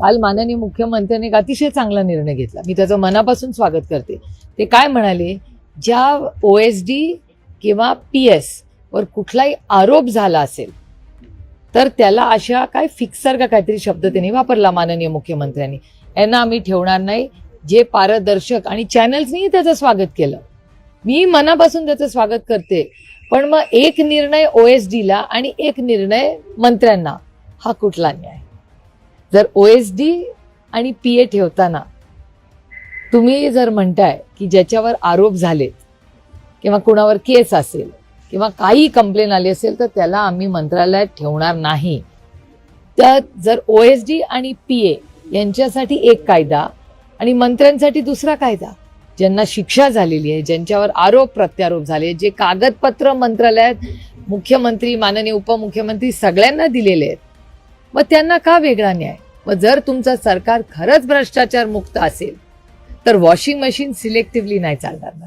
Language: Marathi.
काल माननीय मुख्यमंत्र्यांनी एक अतिशय चांगला निर्णय घेतला. मी त्याचं मनापासून स्वागत करते. ते काय म्हणाले? ज्या ओ एस डी किंवा पी एस वर कुठलाही आरोप झाला असेल तर त्याला अशा काय फिक्सर का काहीतरी शब्द त्यांनी वापरला माननीय मुख्यमंत्र्यांनी. यांना आम्ही ठेवणार नाही. जे पारदर्शक आणि चॅनल्सनीही त्याचं स्वागत केलं. मी मनापासून त्याचं स्वागत करते. पण मग एक निर्णय ओ एस डीला आणि एक निर्णय मंत्र्यांना हा कुठला न्याय? जर ओ एस डी आणि पी ए ठेवताना तुम्ही जर म्हणताय की ज्याच्यावर आरोप झालेत किंवा कुणावर केस असेल किंवा काही कंप्लेन आली असेल तर त्याला आम्ही मंत्रालयात ठेवणार नाही. तर जर ओ एस डी आणि पी ए यांच्यासाठी एक कायदा आणि मंत्र्यांसाठी दुसरा कायदा ज्यांना शिक्षा झालेली आहे ज्यांच्यावर आरोप प्रत्यारोप झाले जे कागदपत्र मंत्रालयात मुख्यमंत्री माननीय उपमुख्यमंत्री सगळ्यांना दिलेले आहेत मग त्यांना का वेगळा न्याय? मग जर तुमचं सरकार खरंच भ्रष्टाचार मुक्त असेल तर वॉशिंग मशीन सिलेक्टिव्हली नाही चालणार ना.